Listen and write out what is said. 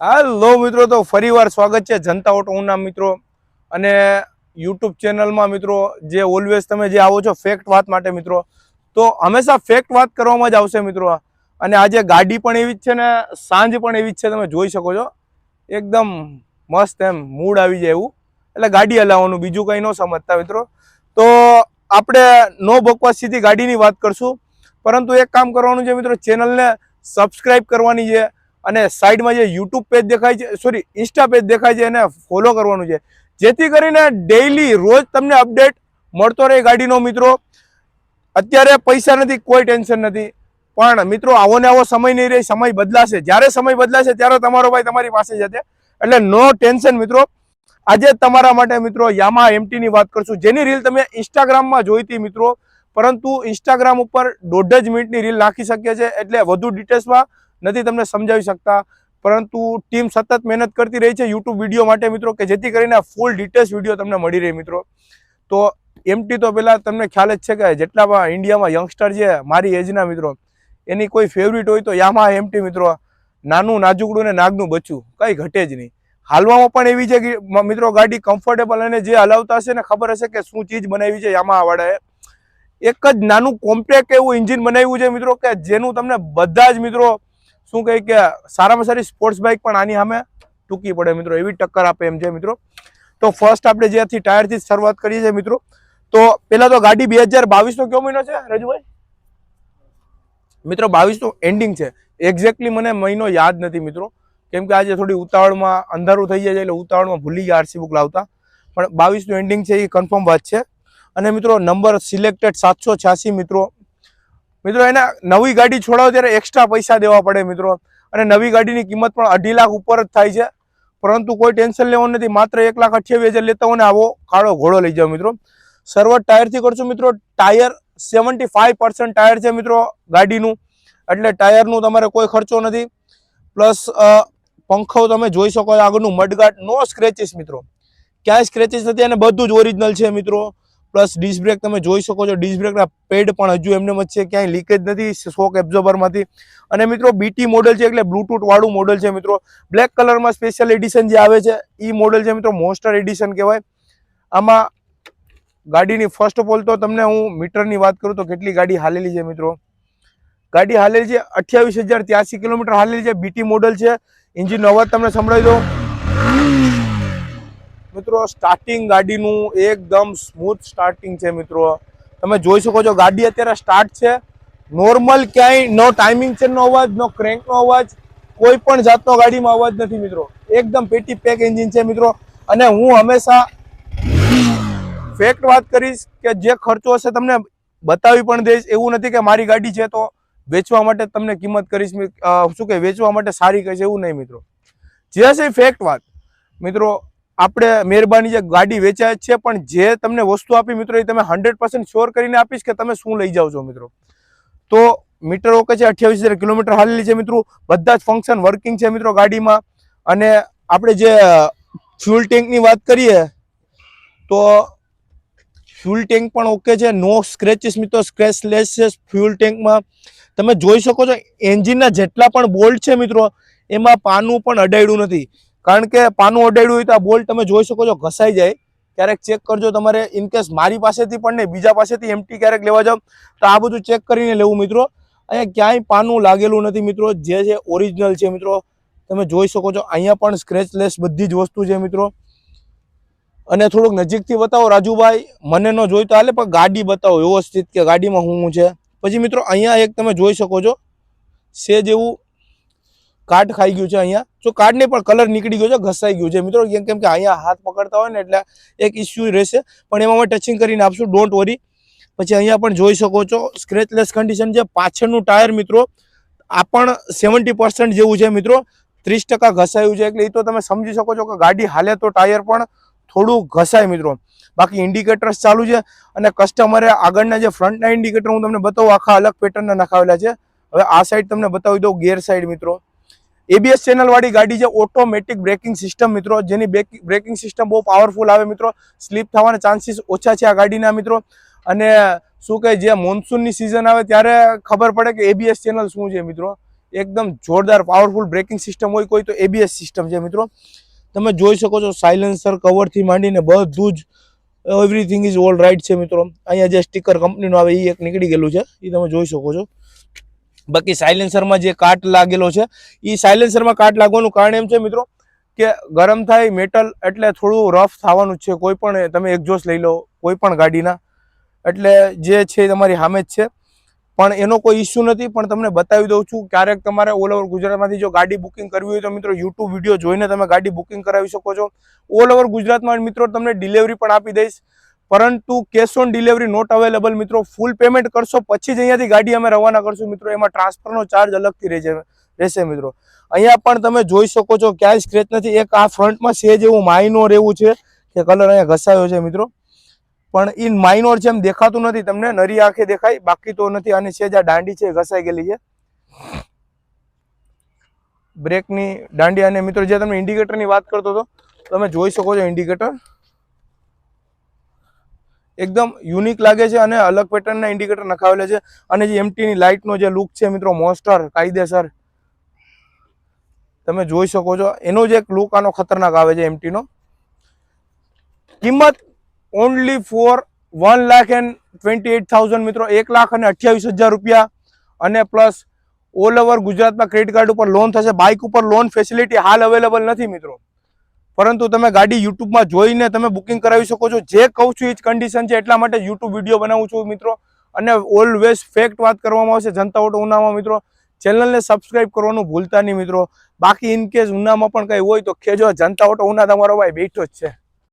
હાલો મિત્રો, તો ફરીવાર સ્વાગત છે જનતા ઓટો ઉના મિત્રો અને યુટ્યુબ ચેનલમાં મિત્રો, જે ઓલવેઝ તમે જે આવો છો ફેક્ટ વાત માટે મિત્રો, તો હંમેશા ફેક્ટ વાત કરવામાં જ આવશે મિત્રો અને આજે ગાડી પણ એવી જ છે ને, સાંજ પણ એવી જ છે, તમે જોઈ શકો છો. એકદમ મસ્ત એમ મૂડ આવી જાય એવું. એટલે ગાડી હલાવવાનું, બીજું કંઈ ન સમજતા મિત્રો. તો આપણે નો બકવાસ સીધી ગાડીની વાત કરશું. પરંતુ એક કામ કરવાનું છે મિત્રો ચેનલને સબસ્ક્રાઈબ કરવાની છે. અને સાઈડમાં જે યુટ્યુબ પેજ દેખાય છે સોરી ઇન્સ્ટા પેજ દેખાય છે, એને ફોલો કરવાનું છે. જેથી કરીને ડેઈલી રોજ તમને અપડેટ મળતો રહે ગાડીનો, મિત્રો. અત્યારે પૈસા નથી, કોઈ ટેન્શન નથી. પણ મિત્રો, આવો ને આવો સમય નહીં રહે, સમય બદલાશે. જ્યારે સમય બદલાશે, ત્યારે તમારો ભાઈ તમારી પાસે જશે એટલે નો ટેન્શન મિત્રો. આજે તમારા માટે, મિત્રો યામા એમટીની વાત કરશું. જેની રીલ તમે ઇન્સ્ટાગ્રામમાં જોઈ હતી, મિત્રો. પરંતુ ઇન્સ્ટાગ્રામ ઉપર દોઢ જ મિનિટની રીલ નાખી શકીએ છે એટલે વધુ ડિટેલ્સમાં નથી તમને સમજાવી શકતા. પરંતુ ટીમ સતત મહેનત કરતી રહી છે યુટ્યુબ વીડિયો માટે મિત્રો, કે જેથી કરીને ફૂલ ડિટેલ્સ વીડિયો તમને મળી રહે મિત્રો. તો એમટી તો પહેલાં તમને ખ્યાલ જ છે કે જેટલા ઇન્ડિયામાં યંગસ્ટર છે મારી એજના મિત્રો, એની કોઈ ફેવરિટ હોય તો યામા એમટી મિત્રો, નાનું નાજુકડું ને નાગનું બચ્ચું, કંઈ ઘટે જ નહીં. હાલવામાં પણ એવી છે કે મિત્રો ગાડી કમ્ફર્ટેબલ અને જે હલાવતા હશે ને ખબર હશે કે શું ચીજ બનાવી છે યામાવાળાએ એક જ નાનું કોમ્પેક્ટ એવું એન્જિન બનાવ્યું છે મિત્રો, કે જેનું તમને બધા જ મિત્રો શું કહે કે સારામાં સારી સ્પોર્ટ્સ બાઇક પણ આની સામે ટૂંકી પડે મિત્રો, એવી ટક્કર આપે એમ છે મિત્રો. તો ફર્સ્ટ આપણે જ્યાંથી ટાયરથી શરૂઆત કરીએ છીએ મિત્રો, તો પહેલાં તો ગાડી બે હજાર બાવીસનો કયો મહિનો છે, રજુભાઈ? મિત્રો, બાવીસનું એન્ડિંગ છે. એક્ઝેક્ટલી મને મહિનો યાદ નથી મિત્રો. કેમ કે આજે થોડી ઉતાવળમાં અંધારું થઈ જાય છે એટલે ઉતાવળમાં ભૂલી ગયા આરસી બુક લાવતા. પણ બાવીસનું એન્ડિંગ છે એ કન્ફર્મ વાત છે. અને મિત્રો નંબર સિલેક્ટેડ સાતસો મિત્રો મિત્રો, એને નવી ગાડી છોડાવો ત્યારે એક્સ્ટ્રા પૈસા દેવા પડે મિત્રો. અને નવી ગાડીની કિંમત પણ અઢી લાખ ઉપર જ થાય છે. પરંતુ કોઈ ટેન્શન લેવાનું નથી. માત્ર એક લાખ અઠ્યાવીસ હજાર લેતા હોય ને આવો કાળો ઘોડો લઈ જાઓ મિત્રો. સર્વર ટાયરથી કરશું મિત્રો. Tyre seventy five percent tyre છે મિત્રો ગાડીનું. એટલે ટાયરનું તમારે કોઈ ખર્ચો નથી. પ્લસ પંખો તમે જોઈ શકો આગળનું મડગાટ નો સ્ક્રેચીસ મિત્રો. ક્યાંય સ્ક્રેચીસ નથી અને બધું જ ઓરિજિનલ છે મિત્રો. પ્લસ ડિસ્ક બ્રેક તમે જોઈ શકો છો. ડિસ્ક બ્રેકના પેડ પણ હજુ એમને છે ક્યાંય લીકેજ નથી શોક એબ્ઝોર્બરમાંથી અને મિત્રો બીટી મોડલ છે એટલે બ્લુટૂથ વાળું મોડલ છે મિત્રો. બ્લેક કલરમાં સ્પેશિયલ એડિશન જે આવે છે એ મોડલ છે મિત્રો મોસ્ટર એડિશન કહેવાય. આમાં ગાડીની ફર્સ્ટ ઓફ ઓલ તો તમને હું મીટરની વાત કરું તો કેટલી ગાડી હાલેલી છે મિત્રો? ગાડી હાલેલી છે અઠ્યાવીસ હજાર ત્યાસી કિલોમીટર હાલેલી છે. બીટી મોડલ છે. એન્જિનનો અવાજ તમને સંભળાવી દો મિત્રો સ્ટાર્ટિંગ ગાડીનું એકદમ સ્મૂથ સ્ટાર્ટિંગ છે મિત્રો. તમે જોઈ શકો છો, ગાડી અત્યારે સ્ટાર્ટ છે. નોર્મલ ક્યાંય નો ટાઈમિંગ છે, નો અવાજ, નો ક્રેન્કનો અવાજ, કોઈ પણ જાતનો ગાડીમાં અવાજ નથી મિત્રો. એકદમ પેટી પેક એન્જિન છે મિત્રો. અને હું હંમેશા ફેક્ટ વાત કરીશ કે જે ખર્ચો હશે તમને બતાવી પણ દઈશ. એવું નથી કે મારી ગાડી છે તો વેચવા માટે તમને કિંમત કરીશ શું કે વેચવા માટે સારી કહીશ, એવું નહીં મિત્રો. જે હશે ફેક્ટ વાત. મિત્રો આપણે મહેરબાની જે ગાડી વેચાય છે, પણ જે તમને વસ્તુ આપી મિત્રો, એ તમે હંડ્રેડ પર્સન્ટ શ્યોર કરીને આપીશ કે તમે શું લઈ જાઓ છો મિત્રો. તો મીટર ઓકે છે, અઠ્યાવીસ હજાર કિલોમીટર હાલેલી છે મિત્રો. બધા જ ફંક્શન વર્કિંગ છે મિત્રો ગાડીમાં. અને આપણે જે ફ્યુલ ટેન્કની વાત કરીએ, તો ફ્યુલ ટેન્ક પણ ઓકે છે. નો સ્ક્રેચિસ મિત્રો સ્ક્રેચ લેસ છે ફ્યુલ ટેન્કમાં તમે જોઈ શકો છો એન્જિનના જેટલા પણ બોલ્ટ છે મિત્રો, એમાં પાનું પણ અડાયડું નથી. કારણ કે પાનું અડાડ્યું હોય તો આ બોલ્ટ તમે જોઈ શકો છો, ઘસાઈ જાય. ક્યારેક ચેક કરજો તમારે ઇન કેસ મારી પાસેથી પણ નહીં, બીજા પાસેથી એમટી ક્યારેક લેવા જાઓ તો આ બધું ચેક કરીને લેવું મિત્રો. અહીંયા ક્યાંય પાનું લાગેલું નથી મિત્રો, જે છે ઓરિજિનલ છે મિત્રો. તમે જોઈ શકો છો, અહીંયા પણ સ્ક્રેચલેસ બધી જ વસ્તુ છે મિત્રો. અને થોડુંક નજીકથી બતાવો, રાજુભાઈ, મને ન જોઈ તો હાલે, પણ ગાડી બતાવો, વ્યવસ્થિત કે ગાડીમાં શું છે. પછી મિત્રો, અહીંયા એક તમે જોઈ શકો છો સે જેવું કાર્ડ ખાઈ ગયું છે અહીંયા. જો કાર્ડને પણ કલર નીકળી ગયો છે, ઘસાઈ ગયું છે. મિત્રો, કેમ કે અહીંયા હાથ પકડતા હોય ને એટલે એક ઇસ્યુ રહેશે. પણ એમાં અમે ટચિંગ કરીને આપશું ડોન્ટ વરી પછી અહીંયા પણ જોઈ શકો છો સ્ક્રેચલેસ કન્ડિશન છે. પાછળનું ટાયર મિત્રો, આ પણ સેવન્ટી જેવું છે મિત્રો. ત્રીસ ઘસાયું છે, એટલે એ તો તમે સમજી શકો છો કે ગાડી હાલે તો ટાયર પણ થોડું ઘસાય મિત્રો. બાકી ઇન્ડિકેટર્સ ચાલુ છે અને કસ્ટમરે આગળના જે ફ્રન્ટના ઇન્ડિકેટર હું તમને બતાવું, આખા અલગ પેટર્નના નખાવેલા છે. હવે આ સાઈડ તમને બતાવી દઉં, ગેર સાઈડ મિત્રો. એબીએસ ચેનલ વાળી ગાડી છે ઓટોમેટિક બ્રેકિંગ સિસ્ટમ મિત્રો. જેની બ્રેકિંગ સિસ્ટમ બહુ પાવરફુલ આવે મિત્રો. સ્લીપ થવાના ચાન્સીસ ઓછા છે આ ગાડીના મિત્રો. અને શું કહે, જે મોન્સૂનની સિઝન આવે ત્યારે ખબર પડે કે એબીએસ ચેનલ શું છે મિત્રો. એકદમ જોરદાર પાવરફુલ બ્રેકિંગ સિસ્ટમ હોય કોઈ તો એબીએસ સિસ્ટમ છે મિત્રો. તમે જોઈ શકો છો સાયલેન્સર કવરથી માંડીને બધું જ એવરીથિંગ ઇઝ ઓલ રાઇટ છે મિત્રો. અહીંયા જે સ્ટીકર કંપનીનું આવે એ એક નીકળી ગયેલું છે. એ તમે જોઈ શકો છો. બાકી સાયલેન્સરમાં જે કાટ લાગેલો છે એ સાયલેન્સરમાં કાટ લાગવાનું કારણ એમ છે મિત્રો કે ગરમ થાય મેટલ એટલે થોડું રફ થવાનું છે. કોઈ પણ, તમે એક્ઝોસ્ટ લઈ લો, કોઈ પણ ગાડીના. એટલે જે છે તમારી સામે છે. પણ એનો કોઈ ઇસ્યુ નથી. પણ તમને બતાવી દઉં છું, ક્યારેક તમારે ઓલ ઓવર ગુજરાતમાંથી જો ગાડી બુકિંગ કરવી હોય તો મિત્રો યુટ્યુબ વીડિયો જોઈને તમે ગાડી બુકિંગ કરાવી શકો છો. ઓલ ઓવર ગુજરાતમાં મિત્રો તમને ડિલિવરી પણ આપી દઈશ. પરંતુ cash on delivery not available મિત્રો ફૂલ પેમેન્ટ કરશો, પછી જ અહીંયાથી ગાડી અમે રવાના કરશું મિત્રો. એમાં ટ્રાન્સફરનો ચાર્જ અલગથી રહેશે રહેશે મિત્રો. અહીંયા પણ તમે જોઈ શકો છો, ક્યાંય સ્ક્રેચ નથી. એક આ ફ્રન્ટમાં સેજ એવું માઇનોર એવું છે કે કલર અહીંયા ઘસાયો છે મિત્રો. પણ ઇન માઇનોર છે એમ દેખાતું નથી તમને, નરી આંખે દેખાય, બાકી તો નથી. અને સેજ આ દાંડી છે ઘસાઈ ગયેલી છે. બ્રેકની દાંડી અને મિત્રો, જે તમે ઇન્ડિકેટરની વાત કરતો હતો, તમે જોઈ શકો છો ઇન્ડિકેટર એકદમ યુનિક લાગે છે અને અલગ પેટર્નના ઇન્ડિકેટર નખાવેલા છે. અને જે એમટીની લાઇટનો જે લુક છે મિત્રો મોસ્ટર કાયદેસર, તમે જોઈ શકો છો. એનો જ એક લુક આનો ખતરનાક આવે છે એમટીનો કિંમત only for one lakh and twenty eight thousand મિત્રો, એક લાખ અને અઠ્યાવીસ હજાર રૂપિયા. અને પ્લસ ઓલ ઓવર ગુજરાતમાં ક્રેડિટ કાર્ડ ઉપર લોન થશે. બાઇક ઉપર લોન ફેસિલિટી હાલ અવેલેબલ નથી મિત્રો. પરંતુ તમે ગાડી યુટ્યુબમાં જોઈને તમે બુકિંગ કરાવી શકો છો. જે કહું છું એ જ કન્ડિશન છે એટલા માટે યુટ્યુબ વીડિયો બનાવું છું મિત્રો. અને ઓલવેઝ ફેક્ટ વાત કરવામાં આવશે. જનતા ઓટો ઉનામાં મિત્રો. ચેનલને સબસ્ક્રાઇબ કરવાનું ભૂલતા નહીં મિત્રો. બાકી ઇનકેસ ઉનામાં પણ કંઈ હોય તો ખેજો જનતા ઓટો ઉના તમારો ભાઈ બેઠો જ છે.